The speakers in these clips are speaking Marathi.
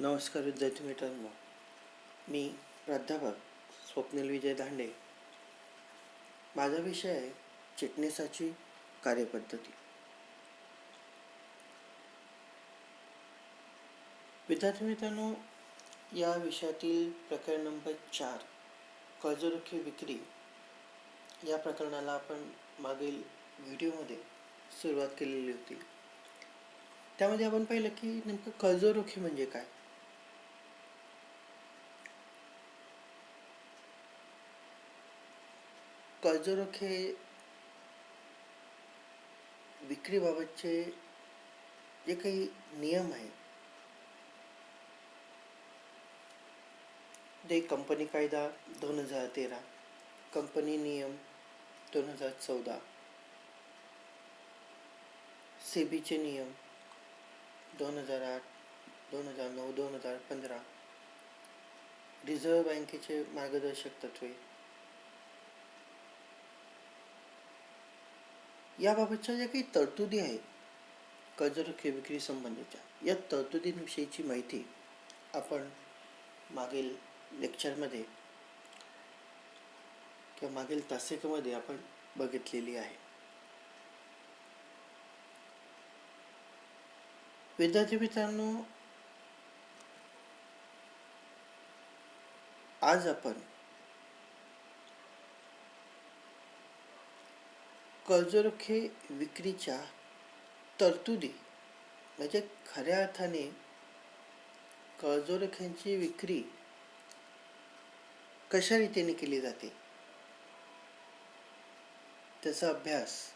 नमस्कार विद्यार्थी मित्रांनो. मी प्राध्यापक स्वप्नील विजय धांडे माझा विषय आहे चिटणीसाची कार्यपद्धती. विद्यार्थी मित्रांनो या विषयातील प्रकरण नंबर चार कर्जरोखे विक्री या प्रकरणाला आपण मागील व्हिडिओमध्ये सुरुवात केलेली होती. त्यामध्ये आपण पाहिलं की नेमकं कर्जरोखे म्हणजे काय? कर्जरोखे विक्रीबाबतचे जे काही नियम आहेत ते कंपनी कायदा दोन हजार तेरा कंपनी नियम दोन हजार चौदा सेबीचे नियम दोन हजार आठ दोन हजार नऊ दोन हजार पंधरा रिझर्व्ह बँकेचे मार्गदर्शक तत्वे. याबाबतच्या ज्या काही तरतुदी आहेत कर्जरोखे विक्री संबंधीच्या या तरतुदींविषयीची माहिती आपण मागील लेक्चरमध्ये किंवा मागील तासिकामध्ये आपण बघितलेली आहे. विद्यार्थी मित्रांनो आज आपण कर्जरोखे विक्रीच्या तरतुदी म्हणजे खऱ्या अर्थाने कर्जरोख्यांची विक्री कशा रीतीने केली जाते? त्याचा अभ्यास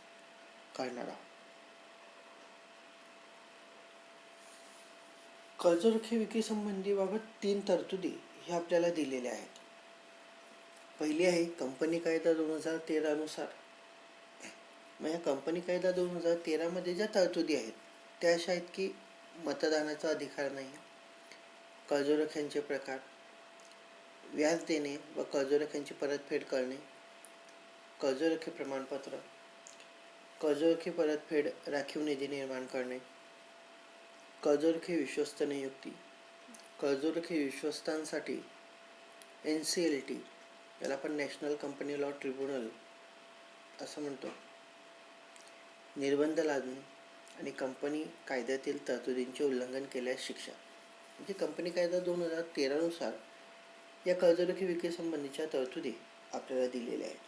करणार आहोत. कर्जरोखे विक्रीसंबंधी बाबत तीन तरतुदी ह्या आपल्याला दिलेल्या आहेत. पहिली आहे कंपनी कायदा दोन हजार तेरानुसार मग या कंपनी कायदा दोन हजार तेरामध्ये ज्या तरतुदी आहेत त्या अशा आहेत की मतदानाचा अधिकार नाही. कर्जरोख्यांचे प्रकार व्याज देणे व कर्जरोख्यांची परतफेड करणे कर्जरोखे प्रमाणपत्र कर्जरोखे परतफेड राखीव निधी निर्माण करणे कर्जरोखे विश्वस्त नियुक्ती कर्जरोखे विश्वस्तांसाठी एन सी एल टी याला आपण नॅशनल कंपनी लॉ ट्रिब्युनल असं म्हणतो. निर्बंध लादणे आणि कंपनी कायद्यातील तरतुदींचे उल्लंघन केल्यास शिक्षा. म्हणजे कंपनी कायदा दोन हजार तेरानुसार या कर्जरोखी विक्रीसंबंधीच्या तरतुदी आपल्याला दिलेल्या आहेत.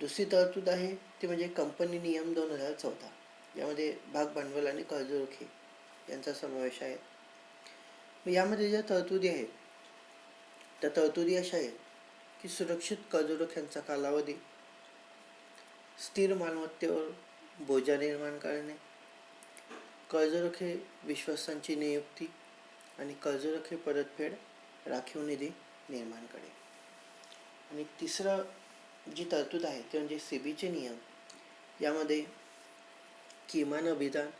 दुसरी तरतूद आहे ती म्हणजे कंपनी नियम दोन हजार चौदा. यामध्ये भाग भांडवल आणि कर्जरोखी यांचा समावेश आहे. मग यामध्ये ज्या तरतुदी आहेत त्या तरतुदी अशा आहेत की सुरक्षित कर्जरोख्यांचा कालावधी स्थिर मालमत्तेवर बोजा निर्माण करणे. कर्जरोखे विश्वासांची नियुक्ती आणि कर्जरोखे परतफेड राखीव निधी निर्माण करणे. आणि तिसरं जी तरतूद आहे ते म्हणजे सेबीचे नियम. यामध्ये किमान अभिदान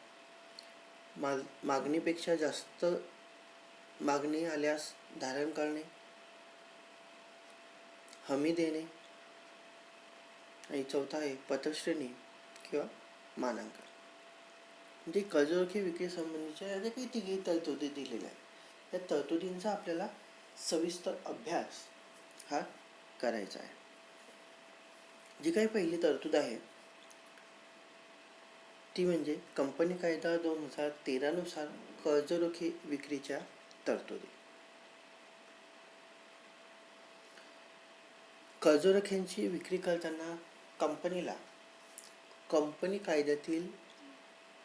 माग मागणीपेक्षा जास्त मागणी आल्यास धारण करणे हमी देणे आणि चौथा आहे पतश्रेणी किंवा मानांकन. म्हणजे कर्जरोखे विक्रीसंबंधीच्या ज्या काही तिघी तरतुदी दिलेल्या आहेत. त्या तरतुदींचा आपल्याला सविस्तर अभ्यास हा करायचा आहे. जी काही पहिली तरतूद आहे ती म्हणजे कंपनी कायदा दोन हजार तेरानुसार कर्जरोखे विक्रीच्या तरतुदी. कर्जरोख्यांची विक्री करताना कंपनीला कंपनी कायद्यातील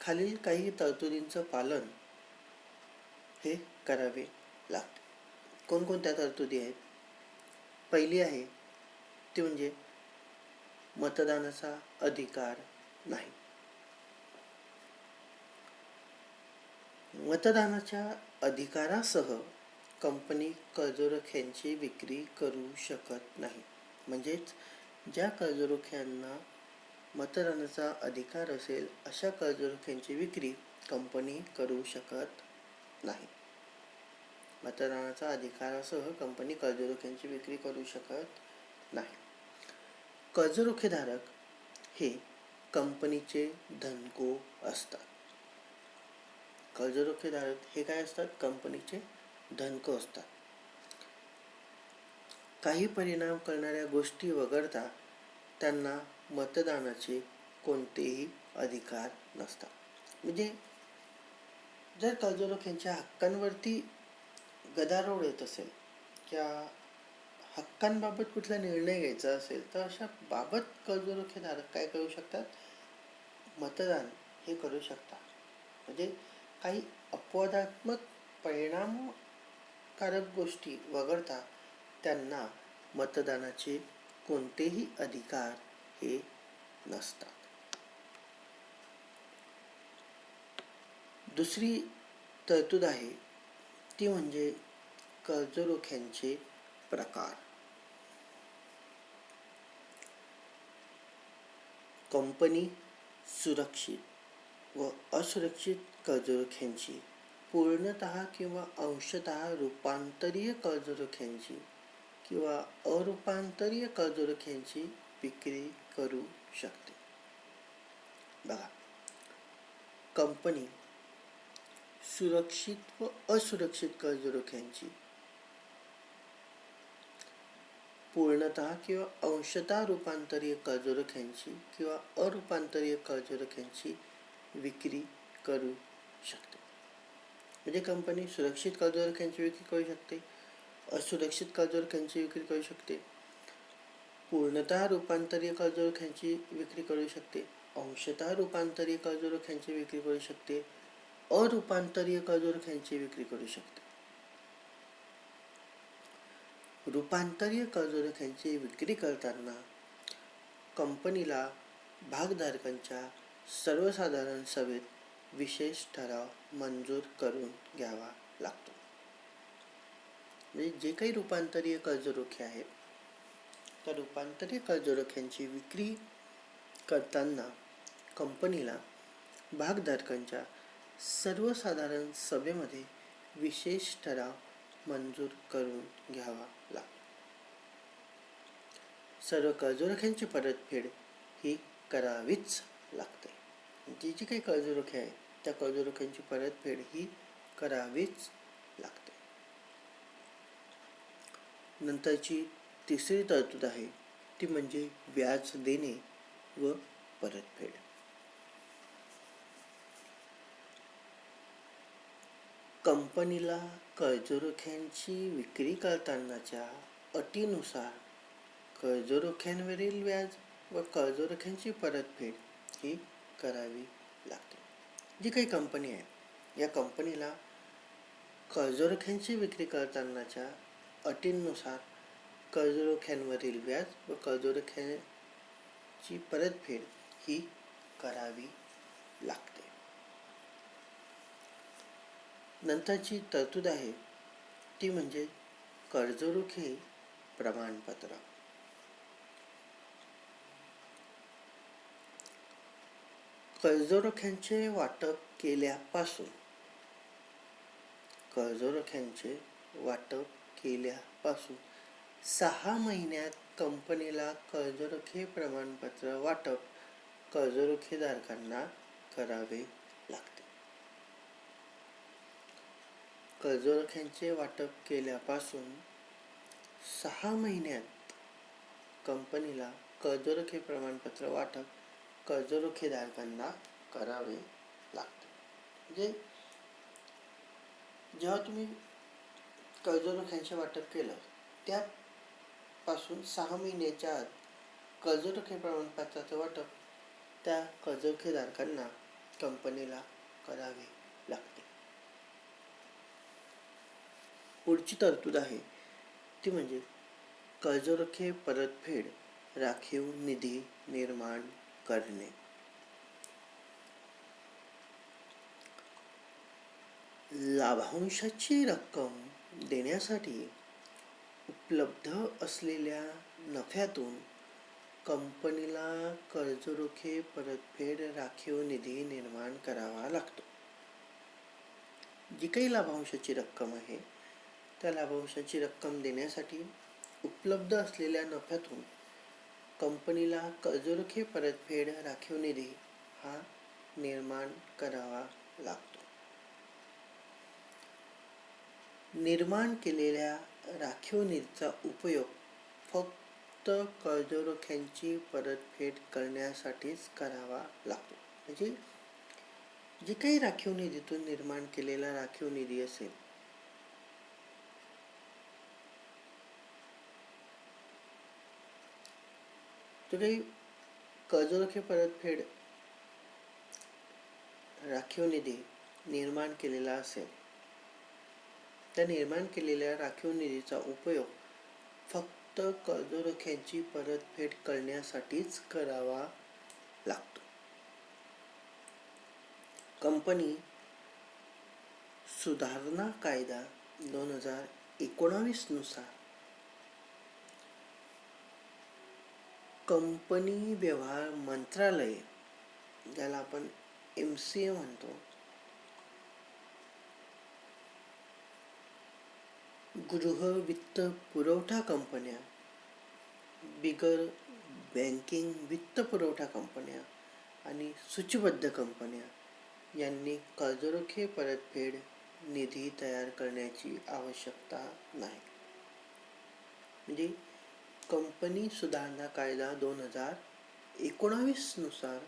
खालील काही तरतुदींचं पालन हे करावे लागते. कोणकोणत्या तरतुदी आहेत? पहिली आहे ती म्हणजे मतदानाचा अधिकार नाही. मतदानाच्या अधिकारासह कंपनी कर्जरोख्यांची विक्री करू शकत नाही. म्हणजेच ज्या कर्जरोख्यांना मतदानाचा अधिकार असेल अशा कर्जरोख्यांची विक्री कंपनी करू शकत नाही. मतदानाचा अधिकारासह कंपनी कर्जरोख्यांची विक्री करू शकत नाही. कर्जरोखेधारक हे कंपनीचे धनको असतात. कर्जरोखेधारक हे काय असतात? कंपनीचे धनको असतात. काही परिणाम करणाऱ्या गोष्टी वगळता त्यांना मतदानाचे कोणतेही अधिकार नसतात. म्हणजे जर कर्जरोख्यांच्या हक्कांवरती गदारोळ येत असेल किंवा हक्कांबाबत कुठला निर्णय घ्यायचा असेल तर अशा बाबत कर्जरोखेधारक काय करू शकतात? मतदान हे करू शकतात. म्हणजे काही अपवादात्मक परिणामकारक गोष्टी वगळता त्यांना मतदानाचे कोणतेही अधिकार हे नसतात. दुसरी तरतूद आहे ती म्हणजे कर्जरोख्यांचे प्रकार. कंपनी सुरक्षित व असुरक्षित कर्जरोख्यांची पूर्णतः किंवा अंशतः रूपांतरीय कर्जरोख्यांची किंवा अरूपांतरीय कर्जरोख्यांची विक्री करू शकते. बघा, कंपनी सुरक्षित व असुरक्षित कर्जरोख्यांची पूर्णतः किंवा अंशतः रूपांतरीय कर्जरोख्यांची किंवा अरूपांतरीय कर्जरोख्यांची विक्री करू शकते. म्हणजे कंपनी सुरक्षित कर्जरोख्यांची विक्री करू शकते, असुरक्षित कर्जरोख्यांची विक्री करू शकते पूर्णतः रूपांतरीय कर्जरोख्यांची विक्री करू शकते. अंशतः रूपांतरीय कर्जरोख्यांची विक्री करू शकते. अरूपांतरीय कर्जरोख्यांची विक्री करू शकते. रूपांतरीय कर्जरोख्यांची विक्री करताना कंपनीला भागधारकांच्या सर्वसाधारण सभेत विशेष ठराव मंजूर करून घ्यावा लागतो. म्हणजे जे काही रूपांतरीय कर्जरोखे आहेत तर रूपांतरित कर्जरोख्यांची विक्री करताना कंपनीला भागधारकांच्या सर्वसाधारण सभेमध्ये विशेष ठराव मंजूर करून घ्यावा लागतो. सर्व कर्जरोख्यांची परतफेड ही करावीच लागते. जी जी काही कर्जरोखे आहेत त्या कर्जरोख्यांची परतफेड ही करावीच लागते. नंतरची तिसरी तरतूद आहे ती म्हणजे व्याज देणे व परतफेड. कंपनीला कर्जरोख्यांची विक्री करतानाच्या अटीनुसार कर्जरोख्यांवरील व्याज व कर्जरोख्यांची परतफेड ही करावी लागते. जी काही कंपनी आहे या कंपनीला कर्जरोख्यांची विक्री करतानाच्या अटींनुसार कर्जरोख्यांवरील व्याज व कर्जरोख्यांची परतफेड ही करावी लागते. नंतरची तरतूद आहे ती म्हणजे कर्जरोखे प्रमाणपत्र. कर्जरोख्यांचे वाटप केल्यापासून कर्जरोख्यांचे वाटप केल्यापासून सहा महिन्यात कंपनीला कर्जरोखे प्रमाणपत्र वाटप कर्जरोखेधारकांना करावे लागते. कर्जरोख्यांचे वाटप केल्यापासून सहा महिन्यात कंपनीला कर्जरोखे प्रमाणपत्र वाटप कर्जरोखेधारकांना करावे लागते. म्हणजे जेव्हा तुम्ही कर्जरोख्यांचे वाटप केलं त्या पासून सहा महिन्याच्या आत कर्जरोखे प्रमाणपत्राचं वाटप त्या कर्जरोखेधारकांना कंपनीला करावे लागते. पुढची तरतूद आहे ती म्हणजे कर्जरोखे परतफेड राखीव निधी निर्माण करणे. लाभांशाची रक्कम देण्यासाठी उपलब्ध असलेल्या नफ्यातून कंपनीला कर्जरोखे परतफेड राखीव निधी निर्माण करावा लागतो. जी काही लाभांशाची रक्कम आहे त्या लाभांशाची रक्कम देण्यासाठी उपलब्ध असलेल्या नफ्यातून कंपनीला कर्जरोखे परतफेड राखीव निधी हा निर्माण करावा लागतो. निर्माण केलेल्या राखीव निधीचा उपयोग फक्त कर्जरोख्यांची परतफेड करण्यासाठीच करावा लागतो. म्हणजे जे काही राखीव निधीतून निर्माण केलेला राखीव निधी असेल तो काही कर्जरोखे परतफेड राखीव निधी निर्माण केलेला असेल त्या निर्माण केलेल्या राखीव निधीचा उपयोग फक्त कर्जरोख्यांची परतफेड करण्यासाठीच करावा लागतो. कंपनी सुधारणा कायदा दोन हजार एकोणावीसनुसार कंपनी व्यवहार मंत्रालय ज्याला आपण एम सी ए म्हणतो गृह वित्त पुरवठा कंपन्या बिगर बँकिंग वित्त पुरवठा कंपन्या आणि सूचीबद्ध कंपन्या यांनी कर्जरोखे परतफेड निधी तयार करण्याची आवश्यकता नाही. म्हणजे कंपनी सुधारणा कायदा दोन हजार एकोणावीसनुसार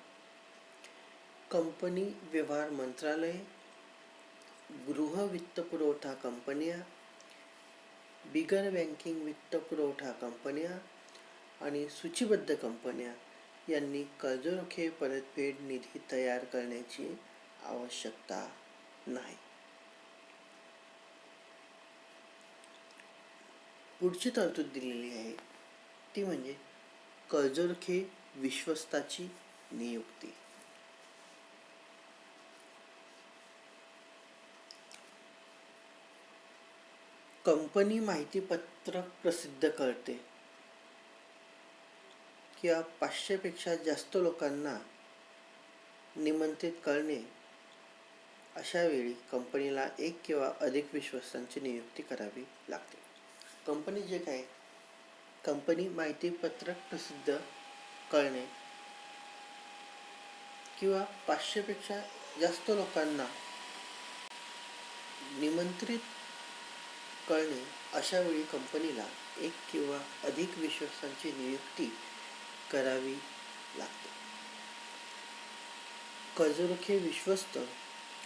कंपनी व्यवहार मंत्रालय गृह वित्त पुरवठा कंपन्या बिगर बँकिंग वित्तपुरवठा कंपन्या आणि सूचीबद्ध कंपन्या यांनी कर्जरोखे परतफेड निधी तयार करण्याची आवश्यकता नाही. पुढची तरतूद दिलेली आहे. ती म्हणजे कर्जरोखे विश्वस्ताची नियुक्ती. कंपनी माहितीपत्रक प्रसिद्ध करते. किंवा पाचशेपेक्षा जास्त लोकांना निमंत्रित करणे अशा वेळी कंपनीला एक किंवा अधिक विश्वासांची नियुक्ती करावी लागते. कंपनी जे काय कंपनी माहिती पत्रक प्रसिद्ध करणे किंवा पाचशेपेक्षा जास्त लोकांना निमंत्रित कळणे अशा वेळी कंपनीला एक किंवा अधिक विश्वासांची नियुक्ती करावी लागते. कर्जरोखे विश्वस्त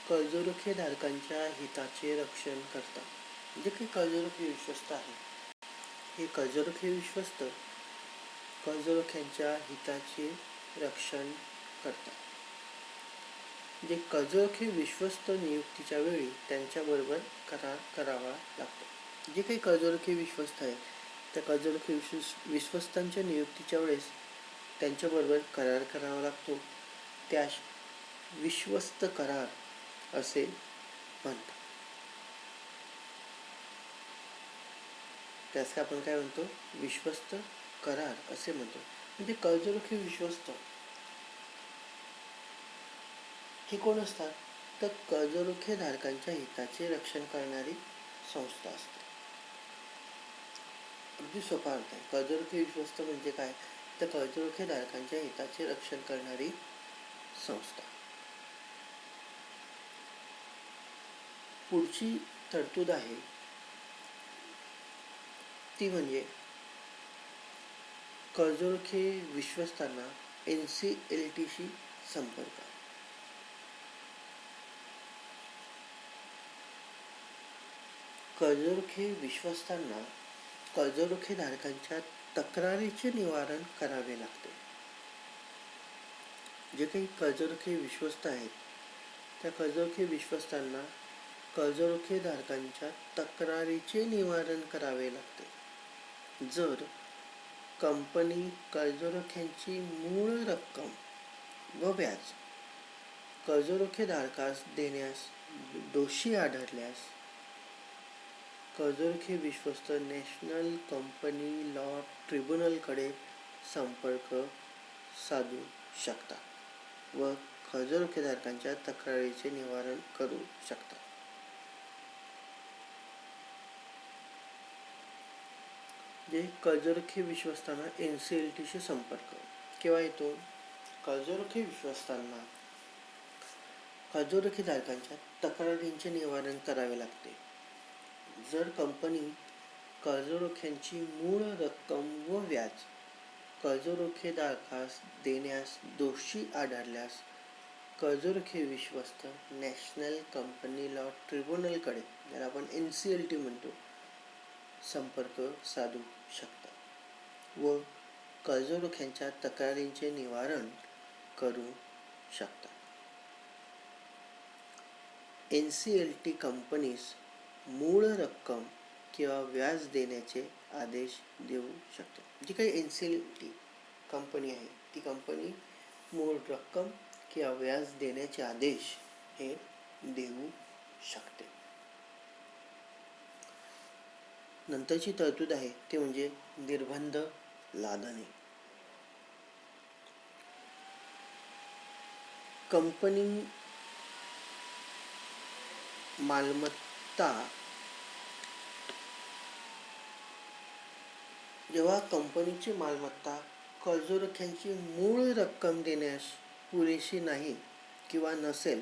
कर्जरोखे धारकांच्या हिताचे रक्षण करतात. जे काही कर्जरोखे विश्वस्त आहे हे कर्जरोखे विश्वस्त कर्जरोख्यांच्या हिताचे रक्षण करतात. जे कर्जरोखे विश्वस्त नियुक्तीच्या वेळी त्यांच्याबरोबर करार करावा लागतो. जे काही कर्जरोखे विश्वस्त आहेत त्या कर्जरोखे विश्वस विश्वस्तांच्या नियुक्तीच्या वेळेस त्यांच्याबरोबर करार करावा लागतो. त्यास विश्वस्त करार असे म्हणतात. त्यास आपण काय म्हणतो? विश्वस्त करार असे म्हणतो. म्हणजे कर्जरोखे विश्वस्त. हे कोण असतात? तर कर्जरोखे धारकांच्या हिताचे रक्षण करणारी संस्था असते. अगदी सोपा अर्थ आहे कर्जरोखे विश्वस्त म्हणजे काय? तर कर्जरोखे धारकांच्या हिताचे रक्षण करणारी संस्था. पुढची तरतूद आहे. ती म्हणजे कर्जरोखे विश्वस्तांना एन सी एल टीशी संपर्क. कर्जरोखे विश्वस्तांना कर्जरोखेधारकांच्या तक्रारीचे निवारण करावे लागते. जे काही कर्जरोखे विश्वस्त आहेत त्या कर्जरोखे विश्वस्तांना कर्जरोखेधारकांच्या तक्रारीचे निवारण करावे लागते. जर कंपनी कर्जरोख्यांची मूळ रक्कम व व्याज कर्जरोखेधारकास देण्यास दोषी आढळल्यास कर्जरोखे विश्वस्त नॅशनल कंपनी लॉ ट्रिब्युनलकडे संपर्क साधू शकता व कर्जरोखेधारकांच्या तक्रारीचे निवारण करू शकता. जे कर्जरोखे विश्वस्तांना एन सी एल टीशी संपर्क केव्हा येतो कर्जरोखे विश्वस्तांना कर्जरोखेधारकांच्या तक्रारींचे निवारण करावे लागते. जर कंपनी कर्जरोख्यांची मूळ रक्कम व व्याज कर्जरोखेधारकास देण्यास दोषी आढळल्यास कर्जरोखे विश्वस्त नॅशनल कंपनी लॉ ट्रिब्युनलकडे ज्याला आपण एन सी एल टी म्हणतो संपर्क साधू शकता व कर्जरोख्यांच्या तक्रारींचे निवारण करू शकता. एन सी एल टी कंपनीस मूळ रक्कम किंवा व्याज देण्याचे आदेश देऊ शकतो. जी काही N C L T company आहे ती कंपनी मूळ रक्कम किंवा व्याज देण्याचे आदेश हे देऊ शकते. नंतरची तरतूद आहे ते म्हणजे निर्बंध लादणे. कंपनी मालमत्ता जेव्हा कंपनीची मालमत्ता कर्जरोख्यांची मूळ रक्कम देण्यास पुरेशी नाही किंवा नसेल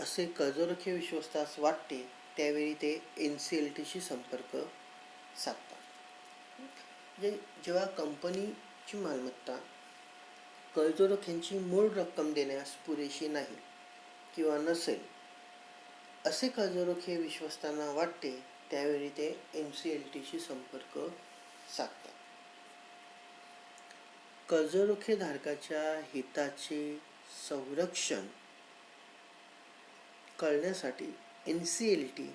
असे कर्जरोखे विश्वस्तास वाटते त्यावेळी ते एन सी एल टीशी संपर्क साधतात. म्हणजे जेव्हा कंपनीची मालमत्ता कर्जरोख्यांची मूळ रक्कम देण्यास पुरेशी नाही किंवा नसेल असे कर्जरोखे विश्वस्तांना वाटते त्यावेळी ते एम सी एल टीशी संपर्क साधतात. कर्जरोखे धारकाच्या हिताचे संरक्षण करण्यासाठी एन सी एल टी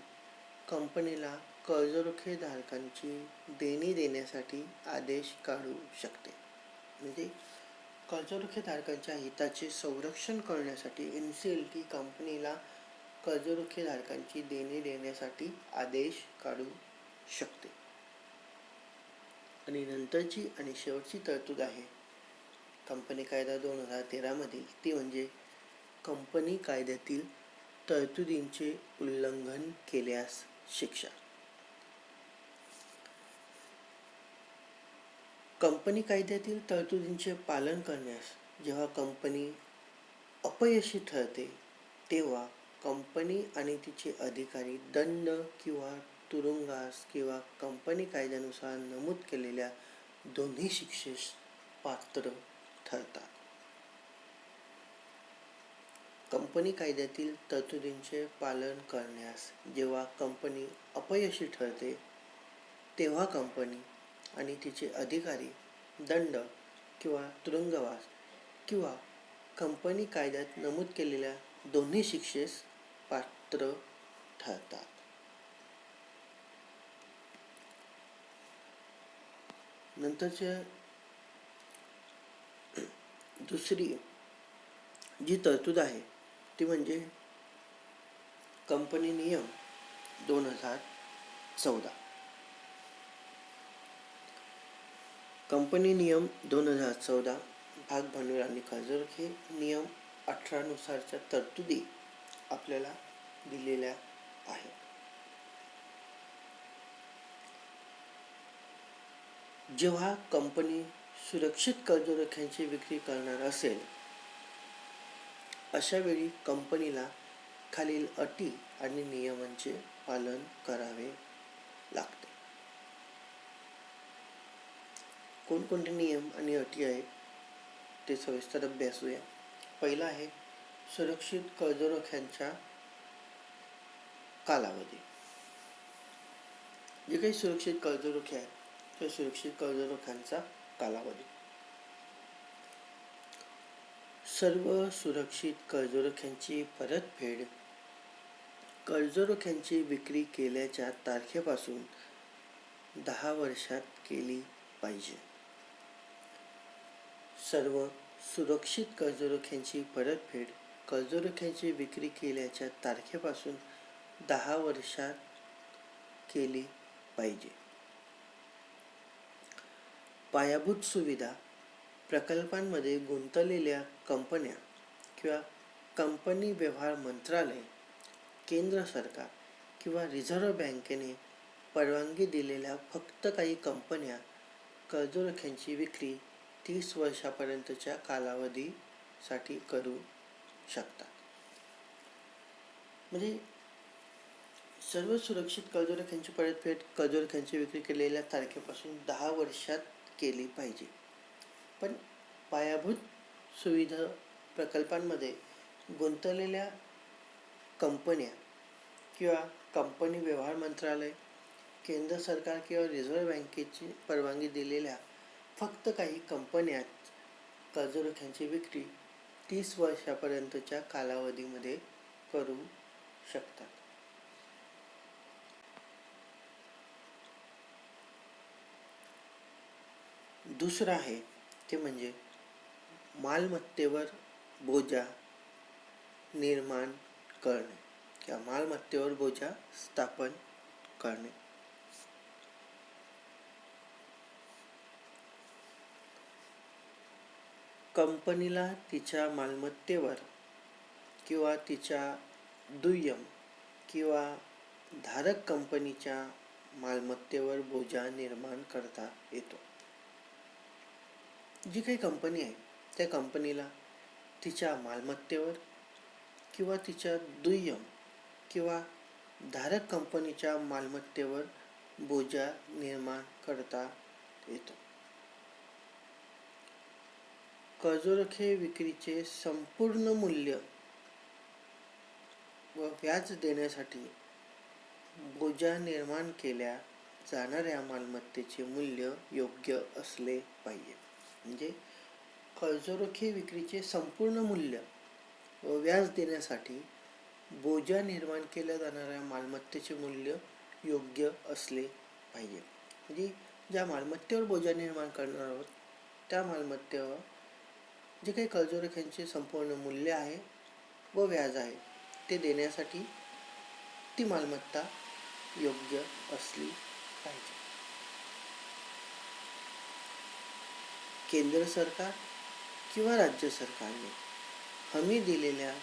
कंपनीला कर्जरोखे धारकांची देणी देण्यासाठी आदेश काढू शकते. म्हणजे कर्जरोखे धारकांच्या हिताचे संरक्षण करण्यासाठी एन सी एल टी कंपनीला कर्जरोखेधारकांची देणी देण्यासाठी आदेश काढू शकते. आणि नंतरची आणि शेवटची तरतूद आहे. कंपनी कायदा दोन हजार तेरामधील ती म्हणजे कंपनी कायद्यातील तरतुदींचे उल्लंघन केल्यास शिक्षा. कंपनी कायद्यातील तरतुदींचे पालन करण्यास जेव्हा कंपनी अपयशी ठरते तेव्हा कंपनी आणि तिचे अधिकारी दंड किंवा तुरुंगास किंवा कंपनी कायद्यानुसार नमूद केलेल्या दोन्ही शिक्षेस पात्र ठरतात. कंपनी कायद्यातील तरतुदींचे पालन करण्यास जेव्हा कंपनी अपयशी ठरते तेव्हा कंपनी आणि तिचे अधिकारी दंड किंवा तुरुंगवास किंवा कंपनी कायद्यात नमूद केलेल्या दोन्ही शिक्षेस पात्र ठरतात. नंतरच्या दुसरी जी तरतूद आहे ती म्हणजे कंपनी नियम दोन हजार चौदा. कंपनी नियम दोन हजार चौदा भाग भांडवल आणि कर्जरोखे नियम अठरानुसारच्या तरतुदी आपल्याला दिलेल्या आहेत. जेव्हा कंपनी सुरक्षित कर्जरोख्यांची विक्री करणार असेल अशा वेळी कंपनीला खालील अटी आणि नियमांचे पालन करावे लागते. कोणकोणते नियम आणि अटी आहेत ते सविस्तर अभ्यासूया पहिला आहे सुरक्षित कर्जरोख्यांच्या कालावधी. जे काही सुरक्षित कर्जरोखे आहेत त्या सुरक्षित कर्जरोख्यांचा कालावधी. सर्व सुरक्षित कर्जरोख्यांची परतफेड कर्जरोख्यांची विक्री केल्याच्या तारखेपासून दहा वर्षात केली पाहिजे. सर्व सुरक्षित कर्जरोख्यांची परतफेड कर्जरोख्यांची विक्री केल्याच्या तारखेपासून दहा वर्षात केली पाहिजे. पायाभूत सुविधा प्रकल्पांमध्ये गुंतलेल्या कंपन्या किंवा कंपनी व्यवहार मंत्रालय केंद्र सरकार किंवा रिझर्व्ह बँकेने परवानगी दिलेल्या फक्त काही कंपन्या कर्जरोख्यांची विक्री तीस वर्षापर्यंतच्या कालावधीसाठी करू शकतात. म्हणजे सर्व सुरक्षित कर्जरोख्यांची परतफेड कर्जरोख्यांची विक्री केलेल्या तारखेपासून दहा वर्षात केली पाहिजे. पण पायाभूत सुविधा प्रकल्पांमध्ये गुंतलेल्या कंपन्या किंवा कंपनी व्यवहार मंत्रालय केंद्र सरकार किंवा रिझर्व्ह बँकेची परवानगी दिलेल्या फक्त काही कंपन्या कर्जरोख्यांची विक्री तीस वर्षापर्यंतच्या कालावधीमध्ये करू शकतात. दुसरं आहे ते म्हणजे मालमत्तेवर बोजा निर्माण करणे किंवा मालमत्तेवर बोजा स्थापन करणे. कंपनीला तिच्या मालमत्तेवर किंवा तिच्या दुय्यम किंवा धारक कंपनीच्या मालमत्तेवर बोजा निर्माण करता येतो. जी काही कंपनी आहे त्या कंपनीला तिच्या मालमत्तेवर किंवा तिच्या दुय्यम किंवा धारक कंपनीच्या मालमत्तेवर बोजा निर्माण करता येतो. कर्जरोखे विक्रीचे संपूर्ण मूल्य व व्याज देण्यासाठी बोजा निर्माण केल्या जाणाऱ्या मालमत्तेचे मूल्य योग्य असले पाहिजे. म्हणजे कर्जरोखे विक्रीचे संपूर्ण मूल्य व व्याज देण्यासाठी बोजा निर्माण केल्या जाणाऱ्या मालमत्तेचे मूल्य योग्य असले पाहिजे. म्हणजे ज्या मालमत्तेवर बोजा निर्माण करणार आहोत त्या मालमत्तेवर जे काही कर्जरोख्यांचे संपूर्ण मूल्य आहे व व्याज आहे ते देण्यासाठी ती मालमत्ता योग्य असली पाहिजे. केंद्र सरकार किंवा राज्य सरकारने? हमी दिलेल्या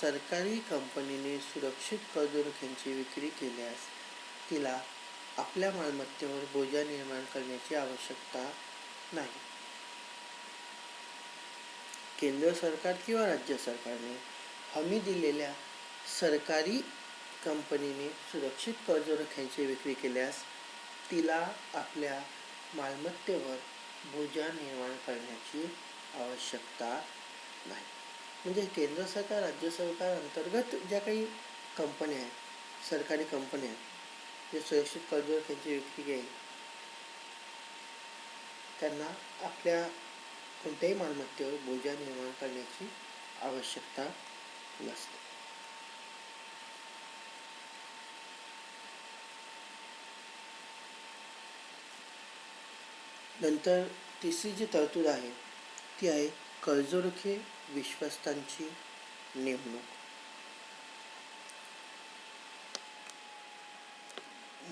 सरकारी कंपनीने सुरक्षित कर्जरोख्यांची विक्री केल्यास तिला आपल्या मालमत्तेवर बोजा निर्माण करण्याची आवश्यकता नाही. केंद्र सरकार किंवा राज्य सरकारने हमी दिलेल्या सरकारी कंपनीने सुरक्षित कर्जरोख्यांची विक्री केल्यास तिला आपल्या मालमत्तेवर बोजा निर्माण करण्याची आवश्यकता नाही. म्हणजे केंद्र सरकार राज्य सरकार अंतर्गत ज्या काही कंपन्या आहेत सरकारी कंपन्या आहेत जे सुरक्षित कर्जवर त्यांची विक्री घेईल त्यांना आपल्या कोणत्याही मालमत्तेवर बोजा निर्माण करण्याची आवश्यकता नसते. नंतर तिसरी जी तरतूद आहे ती आहे कर्जरोखे विश्वस्तांची नेमणूक.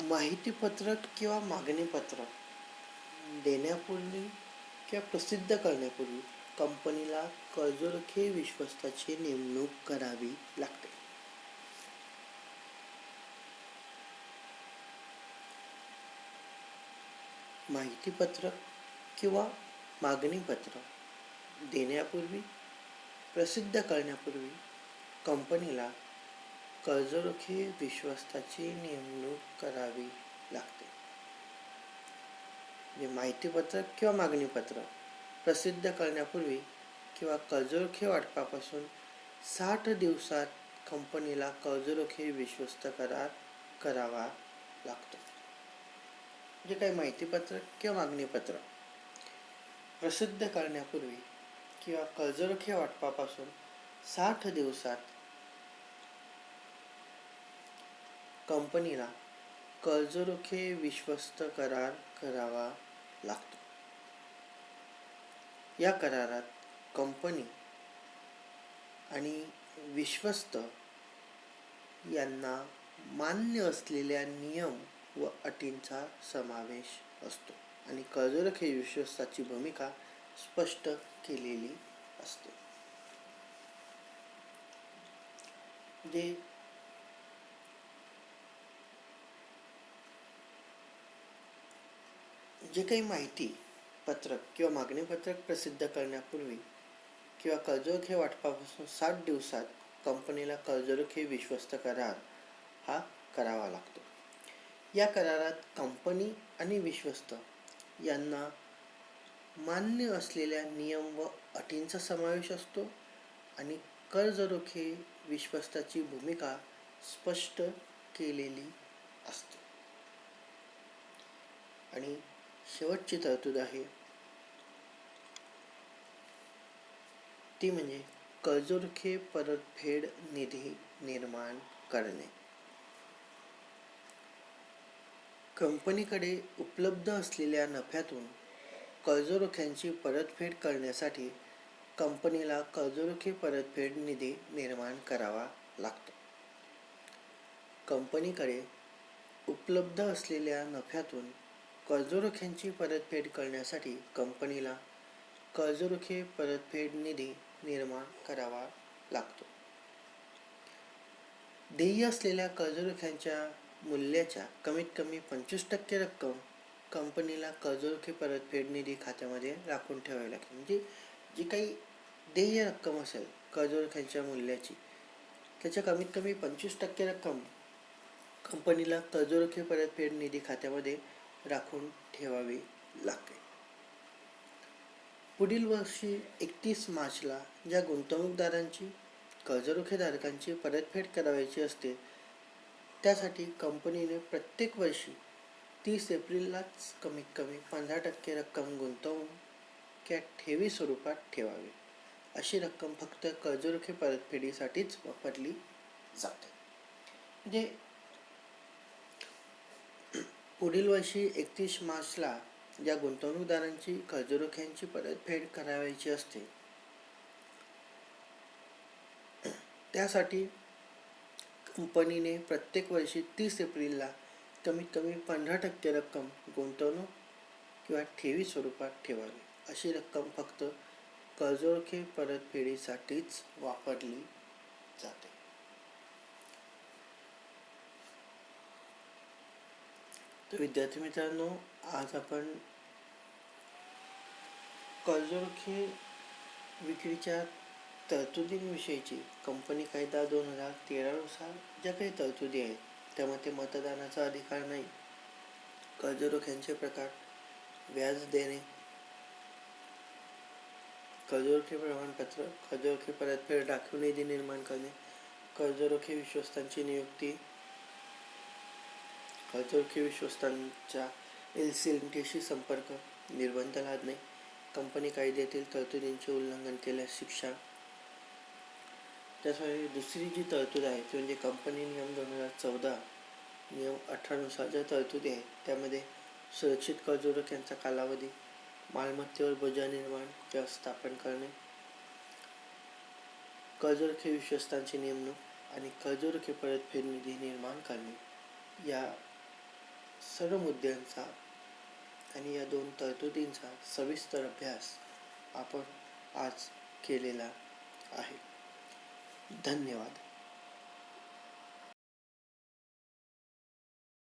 माहितीपत्रक किंवा मागणीपत्रक देण्यापूर्वी किंवा प्रसिद्ध करण्यापूर्वी कंपनीला कर्जरोखे विश्वस्ताची नेमणूक करावी लागते. माहितीपत्रक किंवा मागणीपत्र देण्यापूर्वी प्रसिद्ध करण्यापूर्वी कंपनीला कर्जरोखे विश्वस्ताची नेमणूक करावी लागते. म्हणजे माहितीपत्रक किंवा मागणीपत्र प्रसिद्ध करण्यापूर्वी किंवा कर्जरोखे वाटपापासून साठ दिवसात कंपनीला कर्जरोखे विश्वस्त करार करावा लागतो. जे काही माहितीपत्रक किंवा मागणीपत्र प्रसिद्ध करण्यापूर्वी किंवा कर्जरोखे वाटपापासून साठ दिवसात कंपनीला कर्जरोखे विश्वस्त करार करावा लागतो. या करारात कंपनी आणि विश्वस्त यांना मान्य असलेल्या नियम व अटींचा समावेश असतो आणि कर्जरोखे विश्वस्ताची भूमिका स्पष्ट केलेली असते. जे जे काही माहिती पत्रक किंवा मागणी पत्रक प्रसिद्ध करण्यापूर्वी किंवा कर्जरोखे वाटपापासून सात दिवसात कंपनीला कर्जरोखे विश्वस्त करार हा करावा लागतो. या करारात कंपनी आणि विश्वस्त यांना मान्य असलेल्या नियम व अटींचा समावेश असतो आणि कर्जरोखे विश्वस्ताची भूमिका स्पष्ट केलेली असते. आणि शेवटची तरतूद आहे. ती म्हणजे कर्जरोखे परतफेड निधी निर्माण करणे. कंपनीकडे उपलब्ध असलेल्या नफ्यातून कर्जरोख्यांची परतफेड करण्यासाठी कंपनीला कर्जरोखे परतफेड निधी निर्माण करावा लागतो. कंपनीकडे उपलब्ध असलेल्या नफ्यातून कर्जरोख्यांची परतफेड करण्यासाठी कंपनीला कर्जरोखे परतफेड निधी निर्माण करावा लागतो. देय असलेल्या कर्जरोख्यांच्या मूल्याच्या कमीत कमी पंचवीस टक्के रक्कम कंपनीला कर्जरोखे परतफेड निधी खात्यामध्ये राखून ठेवावी लागते. म्हणजे जी काही देय रक्कम असेल कर्जरोख्यांच्या मूल्याची त्याच्या कमीत कमी पंचवीस टक्के रक्कम कंपनीला कर्जरोखे परतफेड निधी खात्यामध्ये राखून ठेवावी लागते. पुढील वर्षी एकतीस मार्चला ज्या गुंतवणूकदारांची कर्जरोखेधारकांची परतफेड करावयाची असते त्यासाठी कंपनीने प्रत्येक वर्षी तीस एप्रिललाच कमीत कमी पंधरा टक्के रक्कम गुंतवून किंवा ठेवी स्वरूपात ठेवावी. अशी रक्कम फक्त कर्जरोखे परतफेडीसाठीच वापरली जाते. म्हणजे पुढील वर्षी एकतीस मार्चला ज्या गुंतवणूकदारांची कर्जरोख्यांची परतफेड करावयाची असते त्यासाठी कंपनीने प्रत्येक वर्षी तीस एप्रिलला कमीत कमी पंधरा टक्के रक्कम गुंतवणूक किंवा ठेवी स्वरूपात ठेवावी. अशी रक्कम फक्त कर्जरोखे परतफेडीसाठीच वापरली जाते. तर विद्यार्थी मित्रांनो आज आपण कर्जरोखे विक्रीच्या तरतुदींविषयीची कंपनी कायदा दोन हजार तेरानुसार ज्या काही तरतुदी आहेत त्यामध्ये मतदानाचा अधिकार नाही. कर्जरोख्यांचे प्रकार व्याज देणे. कर्जरोखे प्रमाणपत्र कर्जरोखे परतफेड राखीव निधी निर्माण करणे. कर्जरोखे विश्वस्तांची नियुक्ती. कर्जरोखे विश्वस्तांच्या एलसीएमटीशी संपर्क निर्बंध लादणे. कंपनी कायद्यातील तरतुदींचे उल्लंघन केल्यास शिक्षा त्यासाठी दुसरी जी तरतूद आहे ती म्हणजे कंपनी नियम दोन हजार चौदा नियम अठरानुसार ज्या तरतुदी आहेत त्यामध्ये सुरक्षित कर्जरोख्यांचा कालावधी मालमत्तेवर बोजा निर्माण किंवा स्थापन करणे कर्जरोखे विश्वस्तांची नेमणूक आणि कर्जरोखे परतफेड निधी निर्माण करणे या सर्व मुद्द्यांचा आणि या दोन तरतुदींचा सविस्तर अभ्यास आपण आज केलेला आहे. धन्यवाद.